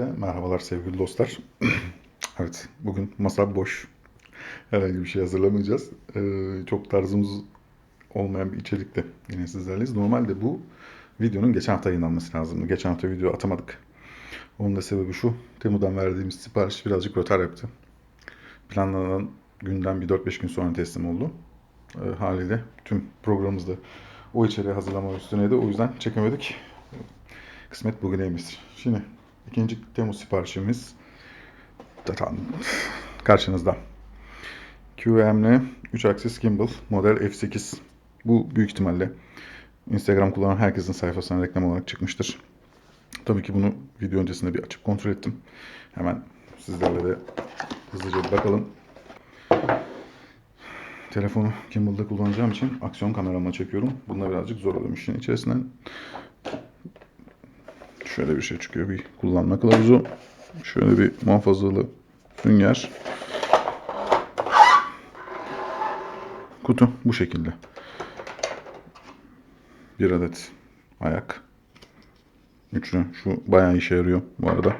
Herkese merhabalar sevgili dostlar. evet, bugün masa boş. Herhangi bir şey hazırlamayacağız. Ee, çok tarzımız olmayan bir içerikte yine sizlerleyiz. Normalde bu videonun geçen hafta yayınlanması lazımdı. Geçen hafta video atamadık. Onun da sebebi şu. Temu'dan verdiğimiz sipariş birazcık rötar yaptı. Planlanan günden bir 4-5 gün sonra teslim oldu. Ee, haliyle tüm programımızda o içeriği hazırlama üstüneydi. O yüzden çekemedik. Kısmet bugüneymiş. Şimdi ikinci Temmuz siparişimiz karşınızda. QM'le 3 aksis gimbal model F8. Bu büyük ihtimalle Instagram kullanan herkesin sayfasına reklam olarak çıkmıştır. Tabii ki bunu video öncesinde bir açıp kontrol ettim. Hemen sizlerle de hızlıca bir bakalım. Telefonu gimbal'da kullanacağım için aksiyon kameramla çekiyorum. Bunda birazcık zor oluyor. İşin içerisinden Şöyle bir şey çıkıyor. Bir kullanma kılavuzu. Şöyle bir muhafazalı sünger. Kutu bu şekilde. Bir adet ayak. Üçlü. Şu bayağı işe yarıyor bu arada.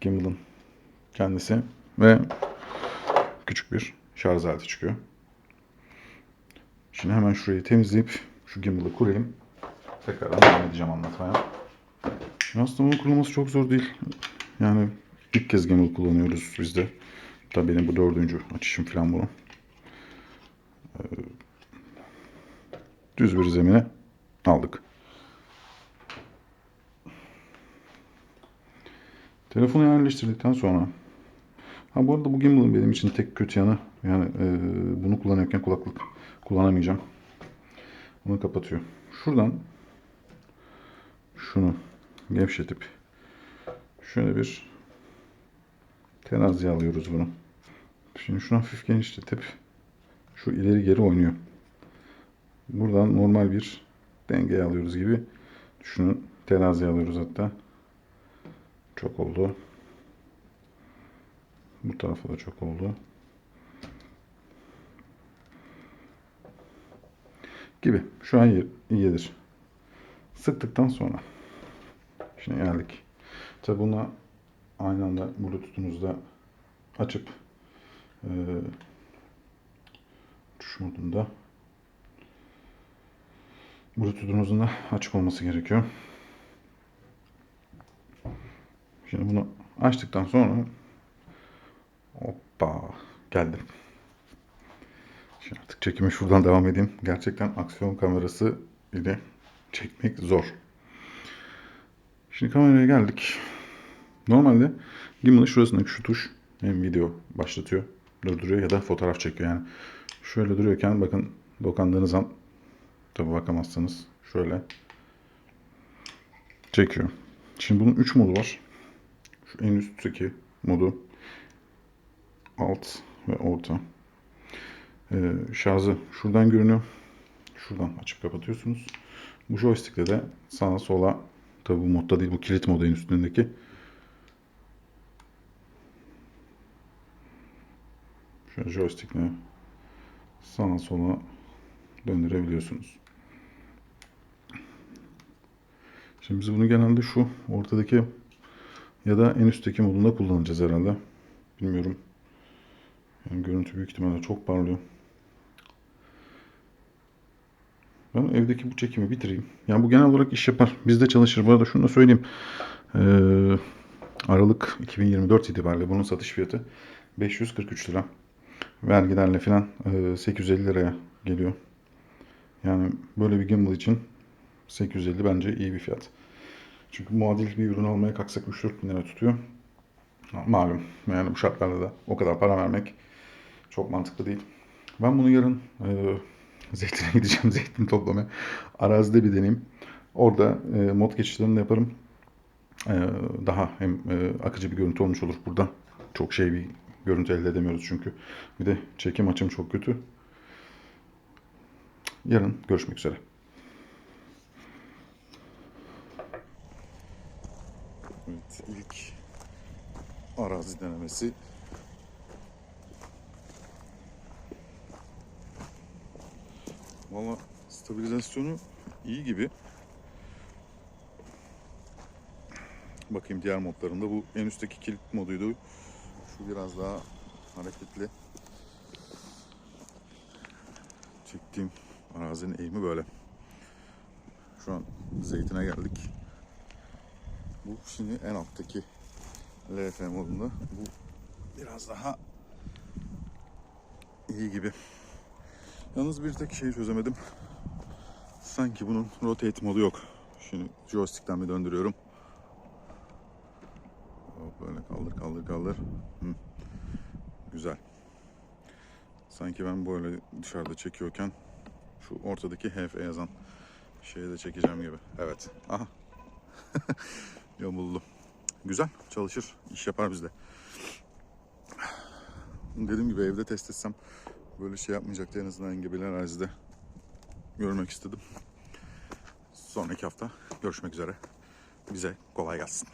Gimbal'ın kendisi ve küçük bir şarj aleti çıkıyor. Şimdi hemen şurayı temizleyip şu gimbal'ı kurayım. Tekrardan devam edeceğim anlatmaya. Aslında bunun kurulması çok zor değil. Yani ilk kez gimbal kullanıyoruz biz de. Tabii benim bu dördüncü açışım falan bunu. Ee, düz bir zemine aldık. Telefonu yerleştirdikten sonra Ha bu arada bu gimbal'ın benim için tek kötü yanı yani e, bunu kullanırken kulaklık kullanamayacağım. Bunu kapatıyor. Şuradan şunu gevşetip şöyle bir terazi alıyoruz bunu. Şimdi şunu hafif genişletip şu ileri geri oynuyor. Buradan normal bir denge alıyoruz gibi. Şunu terazi alıyoruz hatta. Çok oldu. Bu tarafa da çok oldu. Gibi. Şu an iyi-. Sıktıktan sonra. Şimdi geldik. Tabi buna aynı anda Bluetooth'unuzda açıp e, tuş modunda Bluetooth'unuzun da açık olması gerekiyor. Şimdi bunu açtıktan sonra Hoppa geldim. Artık çekime şuradan devam edeyim. Gerçekten aksiyon kamerası ile çekmek zor. Şimdi kameraya geldik. Normalde gimbal'ın şurasındaki şu tuş hem video başlatıyor, durduruyor ya da fotoğraf çekiyor. Yani şöyle duruyorken bakın dokandığınız an tabi bakamazsanız şöyle çekiyor. Şimdi bunun 3 modu var. Şu en üstteki modu alt ve orta. Ee, şarjı şuradan görünüyor. Şuradan açıp kapatıyorsunuz. Bu joystick'te de sağa sola tabi bu modda değil bu kilit modu üstündeki. Şöyle joystick'le sağa sola döndürebiliyorsunuz. Şimdi biz bunu genelde şu ortadaki ya da en üstteki modunda kullanacağız herhalde. Bilmiyorum. Yani görüntü büyük ihtimalle çok parlıyor. Ben evdeki bu çekimi bitireyim. Yani bu genel olarak iş yapar. Bizde çalışır. Bu arada şunu da söyleyeyim. Ee, Aralık 2024 itibariyle bunun satış fiyatı 543 lira. Vergilerle falan e, 850 liraya geliyor. Yani böyle bir gimbal için 850 bence iyi bir fiyat. Çünkü muadil bir ürün almaya kalksak 3-4 bin lira tutuyor. Malum yani bu şartlarda da o kadar para vermek çok mantıklı değil. Ben bunu yarın e, zeytine gideceğim zeytin toplamaya. Arazide bir deneyim. Orada e, mod geçişlerini yaparım. E, daha hem e, akıcı bir görüntü olmuş olur burada. Çok şey bir görüntü elde edemiyoruz çünkü. Bir de çekim açım çok kötü. Yarın görüşmek üzere. Evet, ilk arazi denemesi Valla Stabilizasyonu iyi gibi. Bakayım diğer modlarında. Bu en üstteki kilit moduydu. Şu biraz daha hareketli. Çektiğim arazinin eğimi böyle. Şu an zeytine geldik. Bu şimdi en alttaki LF modunda. Bu biraz daha iyi gibi. Yalnız bir tek şeyi çözemedim. Sanki bunun rotate modu yok. Şimdi joystick'ten bir döndürüyorum. Hop böyle kaldır kaldır kaldır. Hı. Güzel. Sanki ben böyle dışarıda çekiyorken şu ortadaki HF yazan şeyi de çekeceğim gibi. Evet. Aha. Yamuldu. Güzel. Çalışır. iş yapar bizde. Dediğim gibi evde test etsem böyle şey yapmayacaktı. En azından engebeli arazide görmek istedim. Sonraki hafta görüşmek üzere. Bize kolay gelsin.